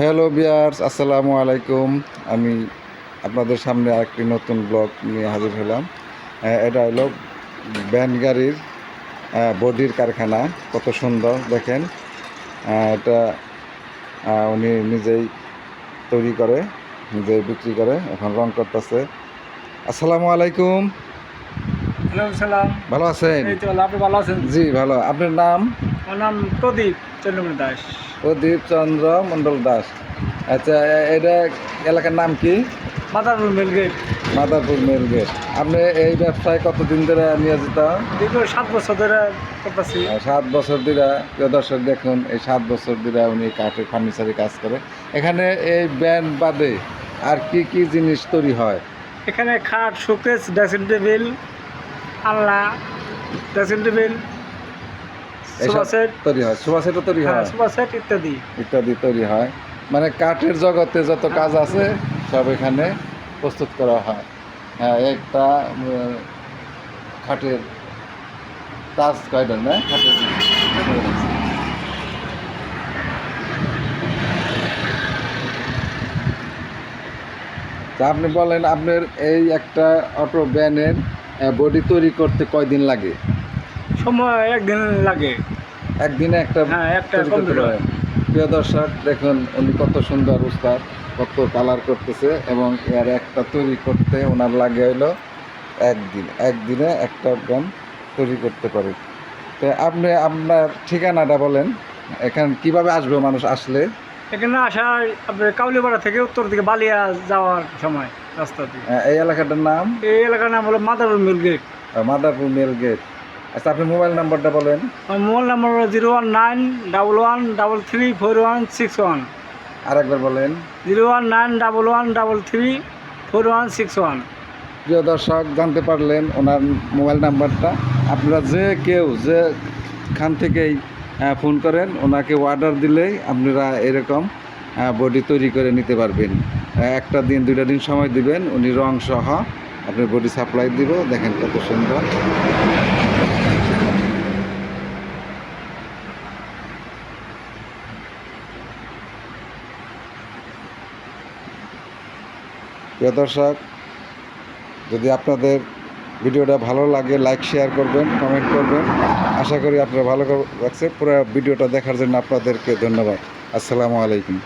Hello বিয়ার্স আসসালামু আলাইকুম। আমি আপনাদের সামনে আরেকটি নতুন ব্লগ নিয়ে হাজির হলাম। এটা হলো ব্যান গাড়ির বডির কারখানা। কত সুন্দর দেখেন। এটা উনি নিজেই তৈরি করে নিজেই বিক্রি করে এখন রং করতেছে। আসসালামু আলাইকুম। ভালো আছেন? জি ভালো। আপনার নাম? আমার নাম প্রদীপ চন্দ্রমণি দাস। প্রদীপ চন্দ্র মণ্ডল দাস। আচ্ছা এটা এলাকার নাম কি? Madarpur mill gate Madarpur mill gate. আপনি এই ব্যবসায় কতদিন ধরে নিয়োজিত? দীর্ঘ সাত বছর ধরে করতেছি। সাত বছর ধরে দর্শক দেখুন এই সাত বছর ধরে উনি কাঠের ফার্নিচারে কাজ করে। এখানে এই ব্যান্ড বাদে আর কি কি জিনিস তৈরি হয়? এখানে খাট showcase dressing table Allah dressing table set তৈরি হয়। সোফা সেটও তৈরি হ্যাঁ হয়। সোফা সেট ইত্যাদি। ইত্যাদি তৈরি হয়। মানে কাঠের জগতে যত কাজ আছে সব এখানে প্রস্তুত করা হয়। হ্যাঁ একটা খাটের তাজ কয়টা না? খাটের তা আপনি বলেন আপনার এই একটা অটো ব্যানের বডি তৈরি করতে কয়দিন লাগে? সময় একদিন লাগে। একদিনে একটা হ্যাঁ, একটা প্রিয় দর্শক দেখুন উনি কত সুন্দর উস্তাদ কত কালার করতেছে এবং এর একটা তৈরি করতে ওনার লাগে হলো একদিন। একদিনে একটা ব্যান তৈরি করতে পারে। তো আপনি আপনার ঠিকানাটা বলেন এখানে কীভাবে আসবে মানুষ আসলে? এখানে আসার আপনার কাউলিপাড়া থেকে উত্তর দিকে বালিয়া যাওয়ার সময় রাস্তা দিয়ে। এই এলাকাটার নাম? এই এলাকার নাম হলো Madarpur mill gate gate. Madarpur mill gate. আচ্ছা আপনি মোবাইল নাম্বারটা বলেন। আমার মোবাইল নাম্বার হলো zero one nine double one double three four one six one. আরেকবার বলেন। Zero one nine double one double three four one six one. প্রিয় দর্শক জানতে পারলেন ওনার মোবাইল নাম্বারটা। আপনারা যে কেউ যে খান থেকেই ফোন করেন ওনাকে অর্ডার দিলেই আপনারা এরকম বডি তৈরি করে নিতে পারবেন। একটা দিন দুইটা দিন সময় দিবেন উনি রং সহ আপনার বডি সাপ্লাই দিব, দেখেন কত সুন্দর। প্রিয় দর্শক, যদি আপনাদের ভিডিওটা ভালো লাগে লাইক শেয়ার করবেন কমেন্ট করবেন। আশা করি আপনারা ভালো লাগছে পুরো ভিডিওটা দেখার জন্য আপনাদেরকে ধন্যবাদ। আসসালামু আলাইকুম।